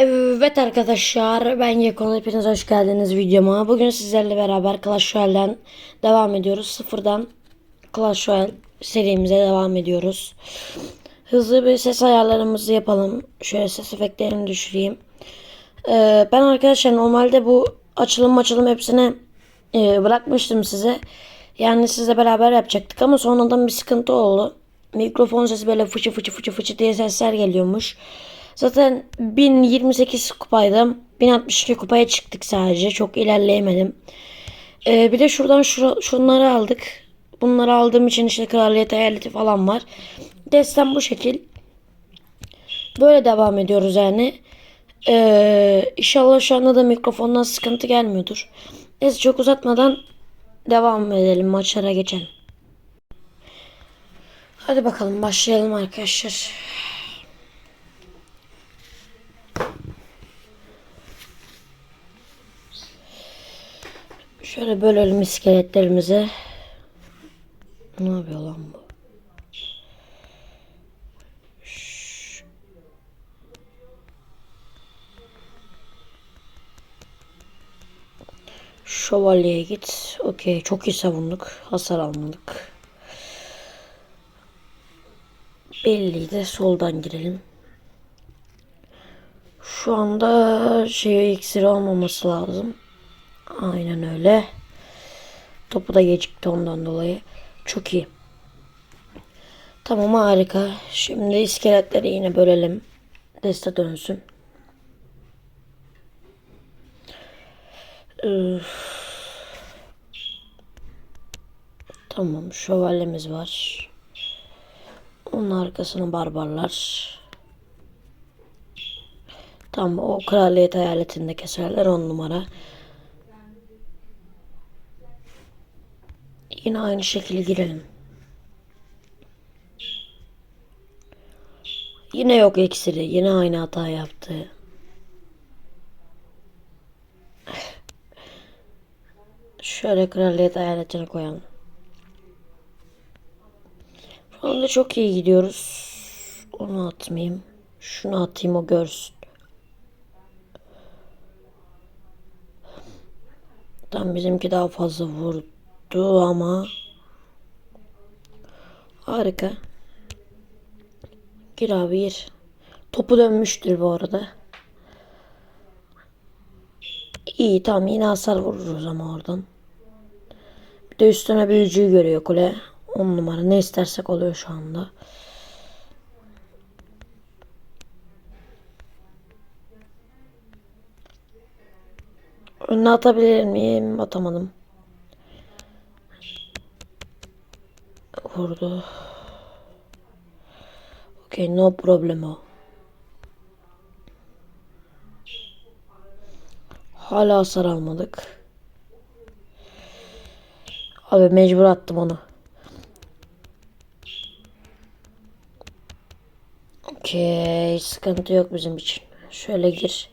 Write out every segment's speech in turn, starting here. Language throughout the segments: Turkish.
Evet arkadaşlar ben Yekon hepiniz hoş geldiniz videoma. Bugün sizlerle beraber Clash Royale'den devam ediyoruz. Sıfırdan Clash Royale serimize devam ediyoruz. Hızlı bir ses ayarlarımızı yapalım. Şöyle ses efektlerini düşüreyim. Ee, ben arkadaşlar normalde bu açılım açılım hepsini e, bırakmıştım size. Yani sizle beraber yapacaktık ama sonradan bir sıkıntı oldu. Mikrofon sesi böyle fıçı fıçı fıçı fıçı diye sesler geliyormuş. Zaten 1028 kupaydım. 1062 kupaya çıktık sadece. Çok ilerleyemedim. Ee, bir de şuradan şura, şunları aldık. Bunları aldığım için işte kraliyet hayaleti falan var. Destem bu şekil. Böyle devam ediyoruz yani. Ee, inşallah şu anda da mikrofondan sıkıntı gelmiyordur. Neyse çok uzatmadan devam edelim maçlara geçelim. Hadi bakalım başlayalım arkadaşlar. Şöyle bölelim iskeletlerimizi. Ne yapıyor lan bu? Şövalyeye git. Okey. Çok iyi savunduk. Hasar almadık. Belliydi. Soldan girelim. Şu anda şey iksiri olmaması lazım. Aynen öyle. Topu da gecikti ondan dolayı. Çok iyi. Tamam harika. Şimdi iskeletleri yine bölelim. Deste dönsün. Tamam şövalyemiz var. Onun arkasını barbarlar. Tamam o kraliyet hayaletinde keserler on numara. Yine aynı şekilde girelim. Yine yok iksiri. Yine aynı hata yaptı. Şöyle kraliyet hayaletini koyalım. Şu anda çok iyi gidiyoruz. Onu atmayayım. Şunu atayım o görsün. Tam bizimki daha fazla vurdu ama harika. Gir abi. Topu dönmüştür bu arada. İyi tamam yine hasar vururuz ama oradan. Bir de üstüne büyücüyü görüyor kule. 10 numara ne istersek oluyor şu anda. Önüne atabilir miyim? Atamadım. Vurdu. Okay, no problemo. Hala hasar almadık. Abi mecbur attım onu. Okey, sıkıntı yok bizim için. Şöyle gir.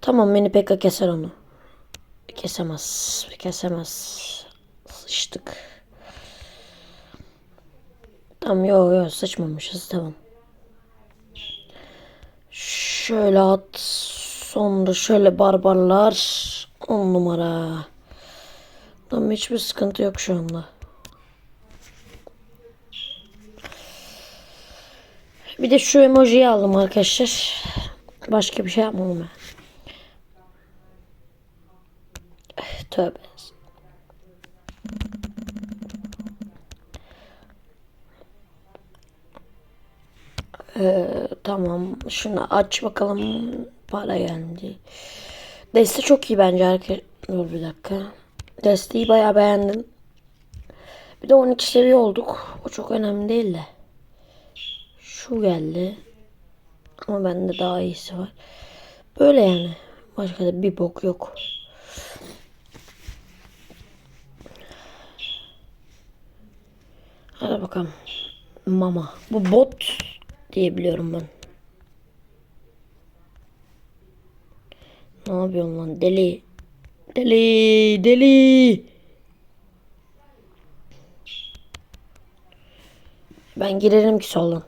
Tamam beni pekka keser onu. Kesemez. Kesemez. Sıçtık. Tamam yok yok sıçmamışız tamam. Şöyle at. Sonra şöyle barbarlar. On numara. Tamam hiçbir sıkıntı yok şu anda. Bir de şu emojiyi aldım arkadaşlar. Başka bir şey yapmam ben. Tövbe. Ee, tamam. Şunu aç bakalım. Para geldi. Deste çok iyi bence arkadaşlar. Dur bir dakika. Desteği bayağı beğendim. Bir de 12 seviye olduk. O çok önemli değil de. Şu geldi. Ama bende daha iyisi var. Böyle yani. Başka da bir bok yok. Hadi bakalım. Mama. Bu bot diyebiliyorum ben. Ne yapıyorum lan deli. Deli deli. Ben girerim ki soldan.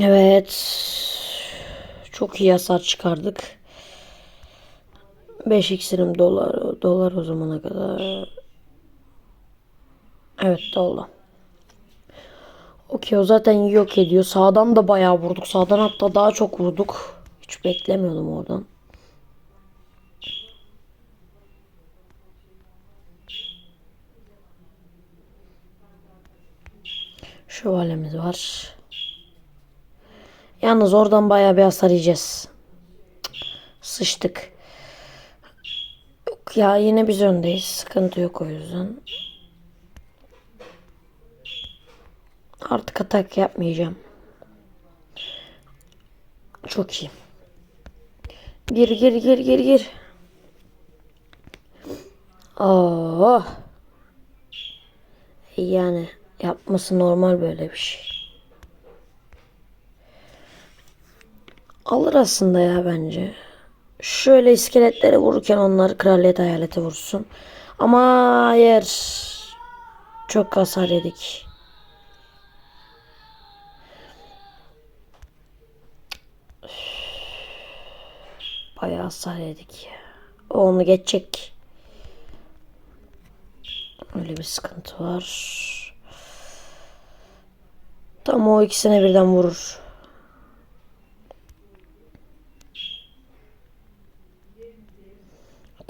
Evet. Çok iyi hasar çıkardık. 5 iksirim dolar dolar o zamana kadar. Evet doldu. Okey o zaten yok ediyor. Sağdan da bayağı vurduk. Sağdan hatta daha çok vurduk. Hiç beklemiyordum oradan. Şövalyemiz var. Yalnız oradan bayağı bir hasar yiyeceğiz. Sıçtık. Ya yine biz öndeyiz. Sıkıntı yok o yüzden. Artık atak yapmayacağım. Çok iyi. Gir gir gir gir gir. Oh. Yani yapması normal böyle bir şey. Alır aslında ya bence. Şöyle iskeletlere vururken onlar kraliyet hayalete vursun. Ama hayır. Çok hasar yedik. Bayağı hasar yedik. O onu geçecek. Öyle bir sıkıntı var. Tam o ikisine birden vurur.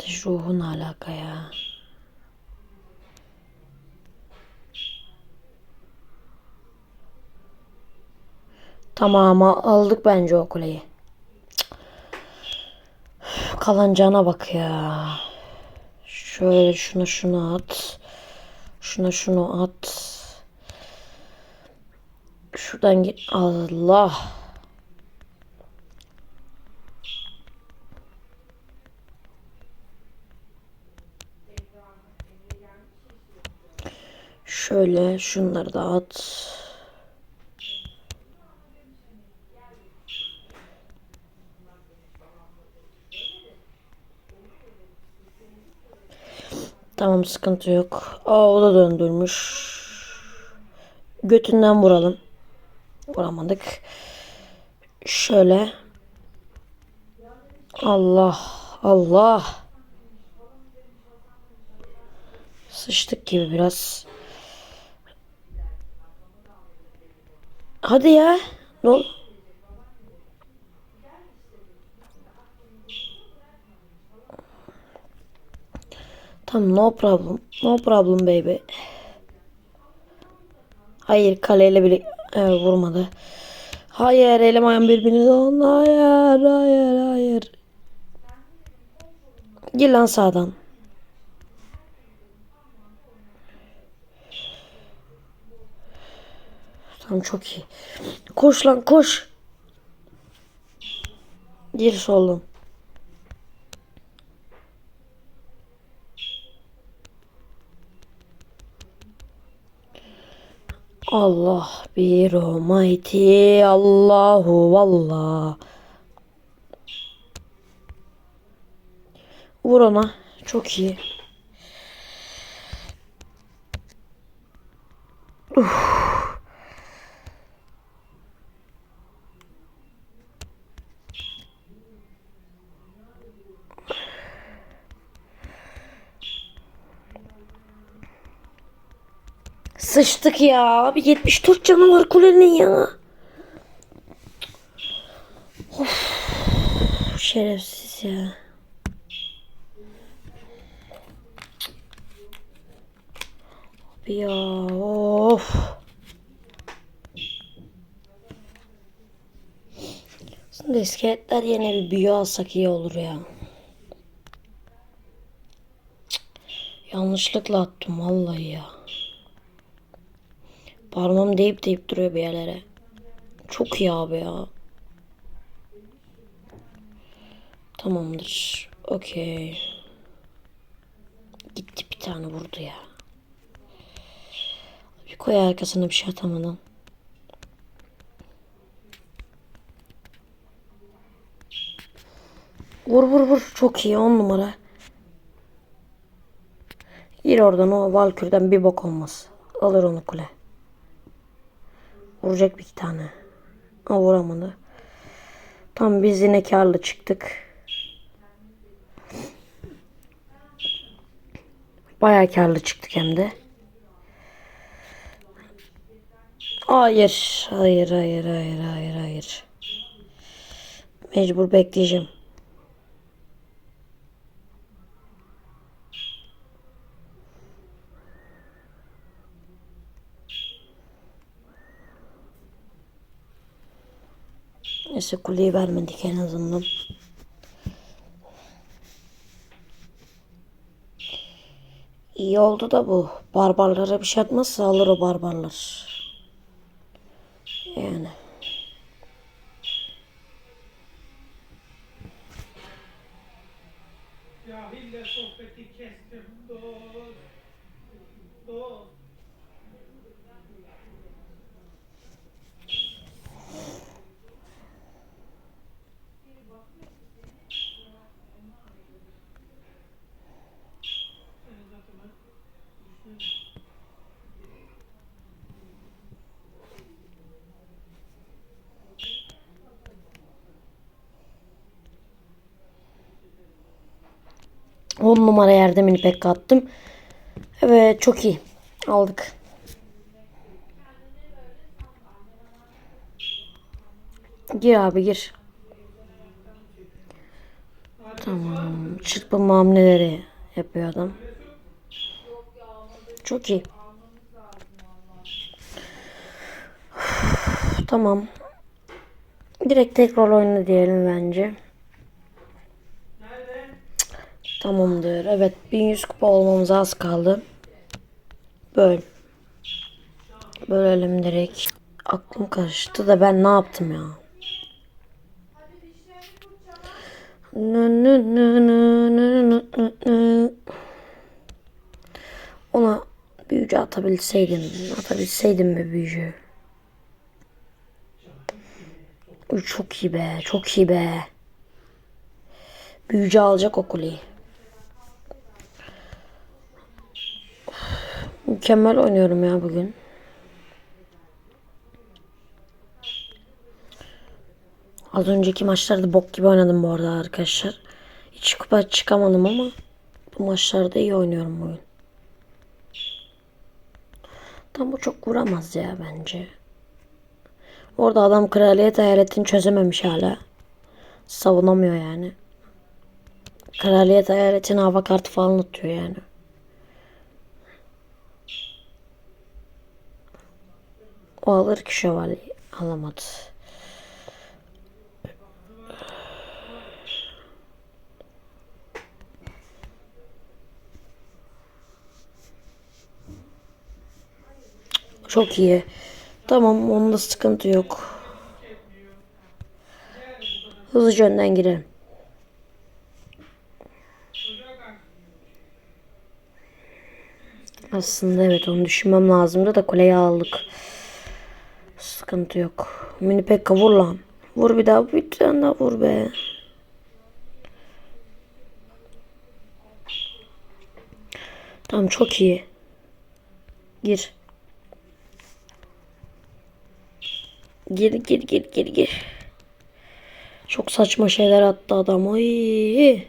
Ateş ruhun alaka ya. Tamam aldık bence o kuleyi. Kalan cana bak ya. Şöyle şunu şunu at. Şuna şunu at. Şuradan git. Allah. Şöyle şunları da at. Tamam sıkıntı yok. Aa o da döndürmüş. Götünden vuralım. Vuramadık. Şöyle. Allah Allah. Sıçtık gibi biraz. Hadi ya. Ne ol? Tamam no problem. No problem baby. Hayır kaleyle bile evet, vurmadı. Hayır elim ayağım birbirine dolandı. Hayır hayır hayır. Gir lan sağdan. Tamam çok iyi. Koş lan koş. Gir soldan. Allah bir almighty Allahu vallah. Vur ona. Çok iyi. Sıçtık ya. Abi 74 canı var kulenin ya. Of. Şerefsiz ya. Abi ya of. Aslında iskeletler yerine bir büyü alsak iyi olur ya. Yanlışlıkla attım vallahi ya. Parmağım deyip deyip duruyor bir yerlere. Çok iyi abi ya. Tamamdır. Okey. Gitti bir tane vurdu ya. Bir koy arkasına bir şey atamadan. Vur vur vur. Çok iyi on numara. Gir oradan o Valkür'den bir bok olmaz. Alır onu kule. Vuracak bir iki tane. Ha vuramadı. Tam biz yine karlı çıktık. Bayağı karlı çıktık hem de. Hayır. Hayır, hayır, hayır, hayır, hayır. Mecbur bekleyeceğim. Neyse kuleyi vermedik en azından. İyi oldu da bu. Barbarlara bir şey atmazsa alır o barbarlar. Yani. 10 numara yerde mini pack attım. Evet çok iyi. Aldık. Gir abi gir. Tamam. Çırpınma hamleleri yapıyor adam. Çok iyi. tamam. Direkt tekrar oyna diyelim bence. Tamamdır. Evet 1100 kupa olmamız az kaldı. Böl. Bölelim direkt. Aklım karıştı da ben ne yaptım ya? Ona büyücü atabilseydim. Atabilseydim be büyücü. Çok iyi be. Çok iyi be. Büyücü alacak o kuleyi. Mükemmel oynuyorum ya bugün. Az önceki maçlarda bok gibi oynadım bu arada arkadaşlar. Hiç kupa çıkamadım ama bu maçlarda iyi oynuyorum bugün. Tam bu çok vuramaz ya bence. Orada adam kraliyet hayaletini çözememiş hala. Savunamıyor yani. Kraliyet hayaletine hava kartı falan atıyor yani. O alır ki şövalye alamadı. Çok iyi. Tamam onda sıkıntı yok. Hızlıca önden girelim. Aslında evet onu düşünmem lazımdı da kuleyi aldık. Sıkıntı yok. Mini Pekka vur lan. Vur bir daha bir tane daha vur be. Tamam çok iyi. Gir. Gir gir gir gir gir. Çok saçma şeyler attı adam. Ay.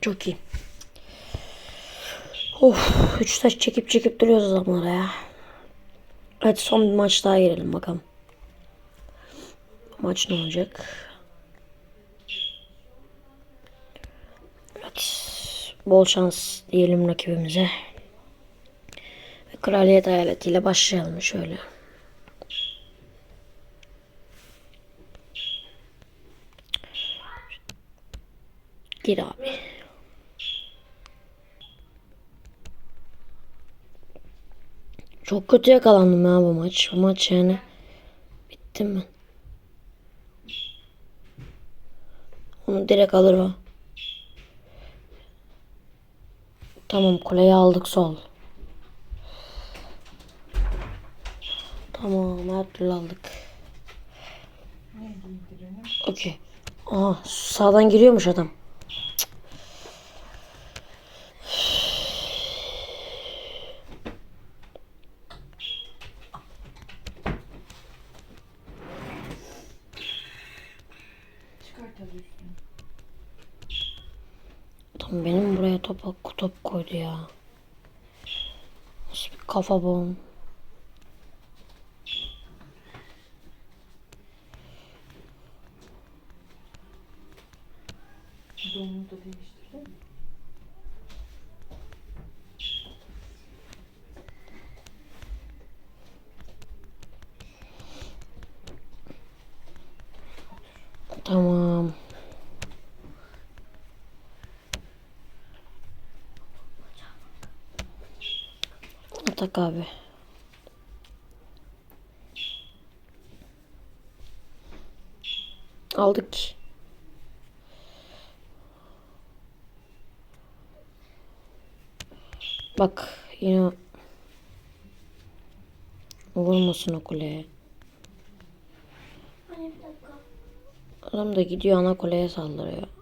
Çok iyi. Of, üç taş çekip çekip duruyoruz adamlara ya. Hadi son bir maç daha girelim bakalım. Maç ne olacak? Evet. Bol şans diyelim rakibimize. Ve kraliyet hayaletiyle başlayalım şöyle. Gir abi. Çok kötü yakalandım ya bu maç. Bu maç yani bittim ben. Onu direkt alır o. Tamam kuleyi aldık sol. Tamam her türlü aldık. Okey. Aha sağdan giriyormuş adam. Nasıl bir kafa bu? Donunu da değiştirdin mi? Tamam. Atak abi. Aldık. Bak yine vurmasın o kuleye. Adam da gidiyor ana kuleye saldırıyor.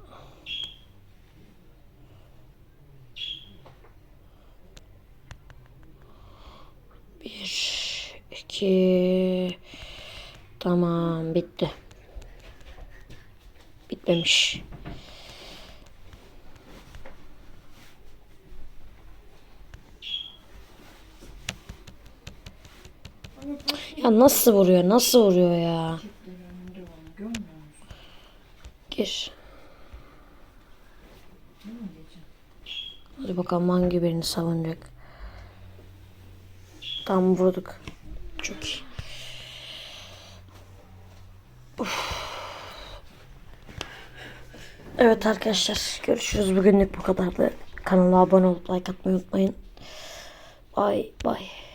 İki, tamam bitti. Bitmemiş. Ya nasıl vuruyor? Nasıl vuruyor ya? Gir. Hadi bakalım hangi birini savunacak. Tam vurduk. Çok iyi. Uf. Evet arkadaşlar görüşürüz. Bugünlük bu kadardı. Kanala abone olup like atmayı unutmayın. Bye bye.